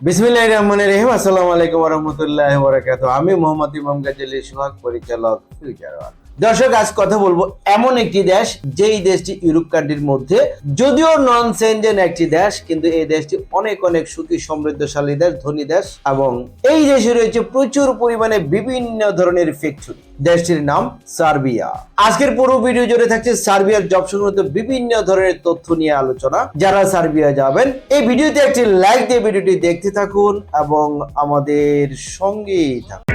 বিসমিল্লাহ রহমান রহিম। আমি দর্শক, আজ কথা বলব এমন একটি দেশ, যেই দেশটি মধ্যে যদিও নন একটি দেশ, কিন্তু এই দেশটি অনেক অনেক সুখী, সমৃদ্ধশালী দেশ, ধনী দেশ এবং এই দেশে রয়েছে প্রচুর পরিমাণে বিভিন্ন ধরনের ফ্যাক্টরি দেশটির নাম সার্বিয়া। আজকের পুরো ভিডিও জুড়ে থাকছে সার্বিয়ার জব সংক্রান্ত বিভিন্ন ধরনের তথ্য নিয়ে আলোচনা। যারা সার্বিয়া যাবেন, এই ভিডিওতে একটি লাইক দিয়ে ভিডিওটি দেখতে থাকুন এবং আমাদের সঙ্গেই থাকুন।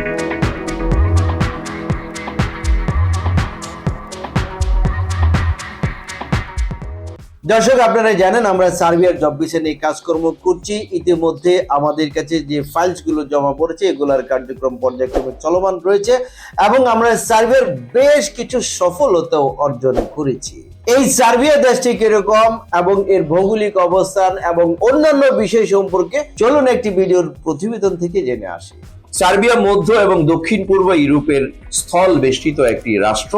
দর্শক আপনারা জানেন আমরা সার্বিয়ার জব ভিসা নিয়ে কাজকর্ম করছি। ইতিমধ্যে আমাদের কাছে যে ফাইলসগুলো জমা পড়েছে, এগুলার কার্যক্রম পর্যায়ক্রমে চলমান রয়েছে এবং আমরা সার্ভিয়ার বেশ কিছু সফলতাও অর্জন করেছি। এই সার্বিয়া দেশটি কীরকম এবং এর ভৌগোলিক অবস্থান এবং অন্যান্য বিষয় সম্পর্কে চলুন একটি ভিডিওর প্রতিবেদন থেকে জেনে আসি। সার্বিয়া মধ্য এবং দক্ষিণ পূর্ব ইউরোপের স্থল বেষ্টিত একটি রাষ্ট্র।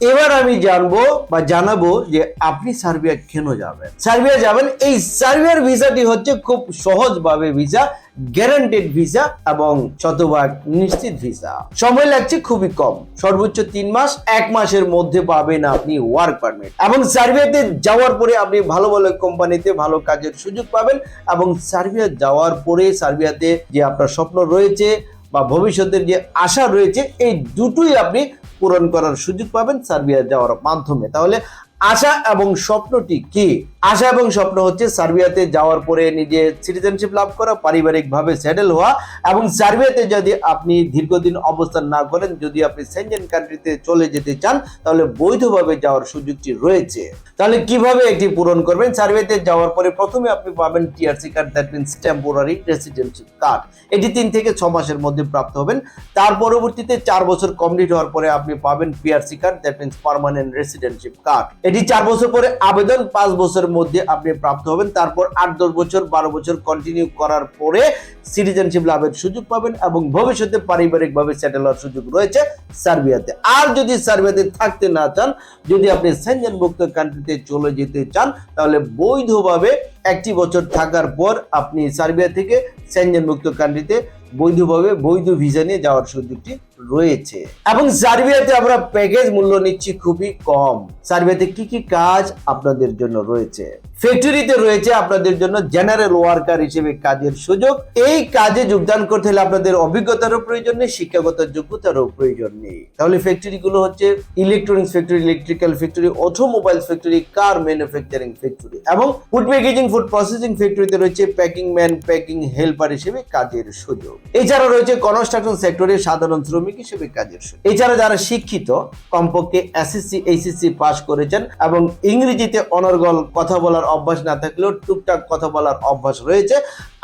এবার আমি জানব বা জানাব যে আপনি সার্বিয়া কেন যাবেন? সার্বিয়া যাবেন, এই সার্বিয়ার ভিসাটি হচ্ছে খুব সহজভাবে ভিসা গ্যারান্টেড ভিসা এবং শতভাগ নিশ্চিত ভিসা। সময় লাগছে খুবই কম, সর্বোচ্চ তিন মাস, এক মাসের মধ্যে পাবেন আপনি ওয়ার্ক পারমিট এবং সার্বিয়াতে যাওয়ার পরে আপনি ভালো ভালো কোম্পানিতে ভালো কাজের সুযোগ পাবেন এবং সার্বিয়া যাওয়ার পরে সার্বিয়াতে যে আপনার স্বপ্ন রয়েছে বা ভবিষ্যতের যে আশা রয়েছে, এই দুটোই আপনি পূরণ করার সুযোগ পাবেন সার্বিয়া যাওয়ার মাধ্যমে। তাহলে আশা এবং স্বপ্নটি কি? আশা এবং স্বপ্ন হচ্ছে সার্বিয়াতে যাওয়ার পরে নিজে সিটিজেনশিপ লাভ করা, পারিবারিকভাবে সেটেল হওয়া এবং সার্বিয়াতে যদি আপনি দীর্ঘদিন অবস্থান না করেন, যদি আপনি সেনজেন কান্ট্রিতে চলে যেতে চান, তাহলে বৈধভাবে যাওয়ার সুযোগটি রয়েছে। তাহলে কীভাবে এটি পূরণ করবেন? সার্বিয়াতে যাওয়ার পরে প্রথমে আপনি পাবেন TRC card that means temporary residency card এটি তিন থেকে ছ মাসের মধ্যে প্রাপ্ত হবেন। তার পরবর্তীতে চার বছর কমপ্লিট হওয়ার পরে আপনি পাবেন PRC card that means permanent residency card এটি চার বছর পরে আবেদন, পাঁচ বছরের মধ্যে আপনি প্রাপ্ত হবেন। তারপর আট, দশ বছর, বারো বছর কন্টিনিউ করার পরে সিটিজেনশিপ লাভের সুযোগ পাবেন এবং ভবিষ্যতে পারিবারিকভাবে সেটেল হওয়ার সুযোগ রয়েছে সার্বিয়াতে। আর যদি সার্বিয়াতে থাকতে না চান, যদি আপনি সেনজেনভুক্ত কান্ট্রিতে চলে যেতে চান, তাহলে বৈধভাবে একটি বছর থাকার পর আপনি সার্বিয়া থেকে সেনজেনভুক্ত কান্ট্রিতে বৈধভাবে বৈধ ভিসা নিয়ে যাওয়ার সুযোগটি রয়েছে। এবং সার্বিয়াতে আমরা প্যাকেজ মূল্য নিচ্ছি খুবই কম। সার্বিয়াতে কি কি কাজ আপনাদের জন্য রয়েছে? ফ্যাক্টরিতে রয়েছে আপনাদের জন্য জেনারেল ওয়ার্কার হিসেবে কাজের সুযোগ। এই কাজে যোগদান করতে হলে আপনাদের অভিজ্ঞতারও প্রয়োজন নেই, শিক্ষাগত যোগ্যতারও প্রয়োজন নেই। তাহলে ফ্যাক্টরি গুলো হচ্ছে electronics factory electrical factory automobile factory car manufacturing factory এবং ফুড প্যাকেজিং ফুড প্রসেসিং ফ্যাক্টরিতে রয়েছে প্যাকিং ম্যান প্যাকিং হেল্পার হিসেবে কাজের সুযোগ। এছাড়া রয়েছে কনস্ট্রাকশন সেক্টরে সাধারণ শ্রমিক হিসেবে কাজের সুযোগ এছাড়া যারা শিক্ষিত, কমপক্ষে এসএসসি এইচএসসি পাশ করেছেন এবং ইংরেজিতে অনর্গল কথা বলার অভ্যাস না থাকলেও টুকটাক কথা বলার অভ্যাস রয়েছে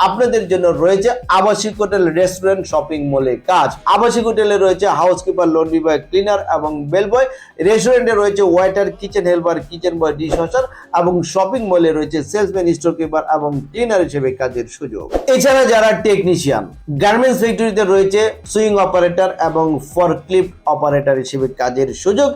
আপনাদের জন্য রয়েছে আবাসিক হোটেল রেস্টুরেন্ট শপিং মলে কাজ। আবাসিক হোটেলে রয়েছে হাউসকিপার লন্ড্রি বয় ক্লিনার এবং বেল বয় রেস্টুরেন্টে রয়েছে waiter kitchen helper kitchen boy dish washer এবং শপিং মলে রয়েছে সেলসম্যান স্টোর কিপার এবং ক্লিনার হিসেবে কাজের সুযোগ। এছাড়া যারা টেকনিশিয়ান গার্মেন্টস ফ্যাক্টরিতে রয়েছে সুইং অপারেটর এবং ফরক্লিফট অপারেটর হিসেবে কাজের সুযোগ।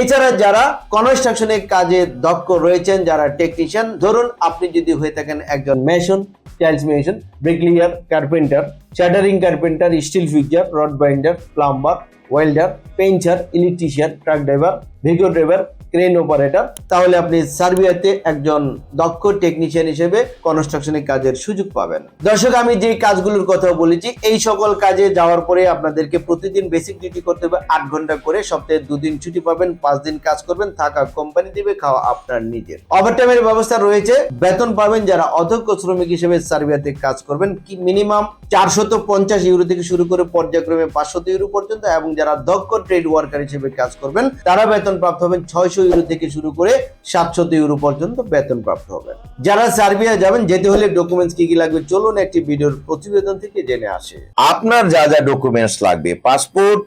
এছাড়া যারা কনস্ট্রাকশনের কাজে দক্ষ রয়েছেন, যারা টেকনিশিয়ান ধরুন আপনি যদি হয়ে থাকেন একজন mason calcination, bricklayer, carpenter, shuttering carpenter, steel fixer, rod binder, plumber, welder, painter, electrician, truck driver, Vigo driver crane operator তাহলে আপনি সার্বিয়াতে একজন দক্ষ টেকনিশিয়ান হিসেবে কনস্ট্রাকশনের কাজের সুযোগ পাবেন। দর্শক, আমি যে কাজগুলোর কথা বলেছি, এই সকল কাজে যাওয়ার পরে আপনাদেরকে প্রতিদিন বেসিক ডিউটি করতে হবে। আট ঘণ্টা করে সপ্তাহে দুদিন ছুটি পাবেন, পাঁচ দিন কাজ করবেন, থাকা কোম্পানি দিবে, খাওয়া আপনার নিজের। ওভারটাইমের ব্যবস্থা রয়েছে। বেতন পাবেন যারা অধ্যক্ষ শ্রমিক হিসেবে সার্বিয়াতে কাজ করবেন, কি মিনিমাম চারশো চারশত পঞ্চাশ ইউরো থেকে শুরু করে পর্যায়ক্রমে পাঁচশত ইউরো পর্যন্ত, এবং যারা দক্ষ ট্রেড ওয়ার্কার হিসেবে কাজ করবেন, তারা বেতন প্রাপ্ত হবেন ছয়শো ইউরো থেকে শুরু করে সাতশত ইউরো পর্যন্ত বেতন প্রাপ্ত হবেন। যারা সার্বিয়া যাবেন, যেতে হলে ডকুমেন্টস কি কি লাগবে চলুন একটি ভিডিওর প্রতিবেদন থেকে জেনে আসে। আপনার যা যা ডকুমেন্টস লাগবে পাসপোর্ট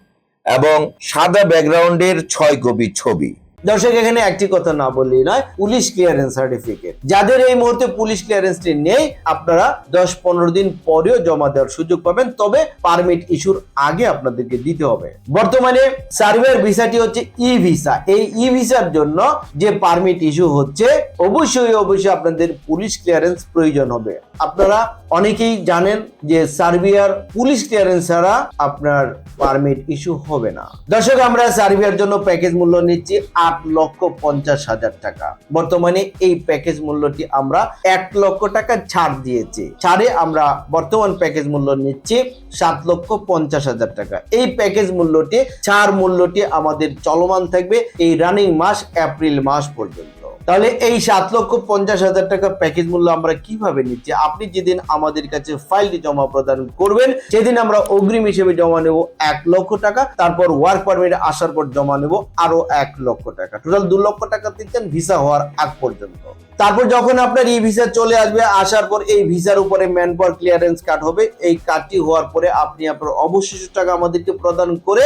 এবং সাদা ব্যাকগ্রাউন্ডের ছয় কপি ছবি। দর্শক, এখানে একটি কথা না বললেই নয়, পুলিশ ক্লিয়ারেন্স সার্টিফিকেট যাদের এই মুহূর্তে পুলিশ ক্লিয়ারেন্সটি নেই, আপনারা দশ পনেরো দিন পরেও জমা দেওয়ার সুযোগ পাবেন, তবে পারমিট ইস্যুর আগে আপনাদেরকে দিতে হবে। বর্তমানে সার্ভের ভিসাটি হচ্ছে ই ভিসা এই ই ভিসার জন্য যে পারমিট ইস্যু হচ্ছে, অবশ্যই অবশ্যই আপনাদের পুলিশ ক্লিয়ারেন্স প্রয়োজন হবে। আপনারা অনেকেই জানেন যে সার্বিয়ার পুলিশ ক্লিয়ারেন্স ছাড়া আপনার পারমিট ইস্যু হবে না। দর্শক, আমরা সার্বিয়ার জন্য প্যাকেজ মূল্য নিচ্ছি আট লক্ষ পঞ্চাশ হাজার টাকা। বর্তমানে এই প্যাকেজ মূল্যটি আমরা এক লক্ষ টাকা ছাড় দিয়েছি। ছাড়ে আমরা বর্তমান প্যাকেজ মূল্য নিচ্ছি সাত লক্ষ পঞ্চাশ হাজার টাকা। এই প্যাকেজ মূল্যটি, ছাড় মূল্যটি আমাদের চলমান থাকবে এই রানিং মাস এপ্রিল মাস পর্যন্ত। তাহলে এই সাত লক্ষ পঞ্চাশ হাজার টাকা প্যাকেজ মূল্য আমরা কীভাবে নিচ্ছি? আপনি যেদিন আমাদের কাছে ফাইলটি জমা প্রদান করবেন, সেদিন আমরা অগ্রিম হিসেবে জমা নেব এক লক্ষ টাকা, তারপর ওয়ার্ক পারমিট আসার পর জমা নেব আরও এক লক্ষ টাকা। টোটাল দু লক্ষ টাকা দিচ্ছেন ভিসা হওয়ার আগ পর্যন্ত। তারপর যখন আপনার ই ভিসা চলে আসবে, আসার পর এই ভিসার উপরে ম্যান পাওয়ার ক্লিয়ারেন্স কার্ড হবে। এই কার্ডটি হওয়ার পরে আপনি আপনার অবশিষ্ট টাকা আমাদেরকে প্রদান করে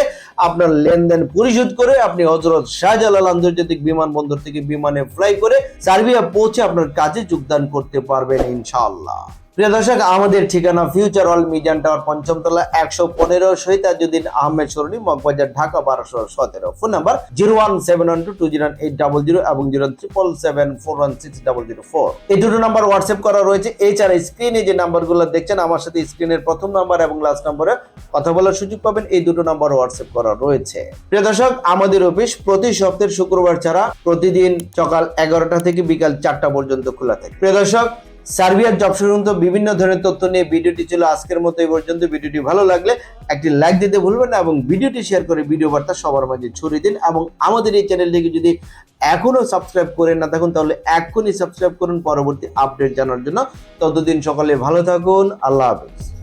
আপনার লেনদেন পরিশোধ করে আপনি হজরত শাহজালাল আন্তর্জাতিক বিমানবন্দর থেকে বিমানে ফ্লাই করে সার্বিয়া পৌঁছে আপনার কাজে যোগদান করতে পারবেন ইনশাআল্লাহ। প্রিয় দর্শক, আমাদের ঠিকানা ফিউচার হল মিডিয়ান টাওয়ার পঞ্চমতলা, একশো পনেরো, শহীদাজুদ্দিন আহমেদ সরণি, মগবাজার, ঢাকা, বারোশো সতেরো। Phone number zero one seven one two two zero eight double zero এবং zero triple seven four one six double zero four. এই দুটো নাম্বার হোয়াটসঅ্যাপ করা রয়েছে। এছাড়া স্ক্রিনে যে নাম্বারগুলো দেখছেন, আমার সাথে স্ক্রিনের প্রথম নাম্বার এবং লাস্ট নাম্বারে কথা বলার সুযোগ পাবেন। এই দুটো নাম্বার হোয়াটসঅ্যাপ করা রয়েছে। প্রিয় দর্শক, আমাদের অফিস প্রতি সপ্তাহের শুক্রবার ছাড়া প্রতিদিন সকাল এগারোটা থেকে বিকাল চারটা পর্যন্ত খোলা থাকে। প্রিয় দর্শক সার্বিয়ার জব সংক্রান্ত বিভিন্ন ধরনের তথ্য নিয়ে ভিডিওটি ছিল আজকের মতো এই পর্যন্ত। ভিডিওটি ভালো লাগলে একটি লাইক দিতে ভুলবেন না এবং ভিডিওটি শেয়ার করে ভিডিও বার্তা সবার মাঝে ছড়িয়ে দিন এবং আমাদের এই চ্যানেলটিকে যদি এখনও সাবস্ক্রাইব করে না থাকুন, তাহলে এখনই সাবস্ক্রাইব করুন। পরবর্তী আপডেট জানার জন্য ততদিন সকালে ভালো থাকুন। আল্লাহ হাফেজ।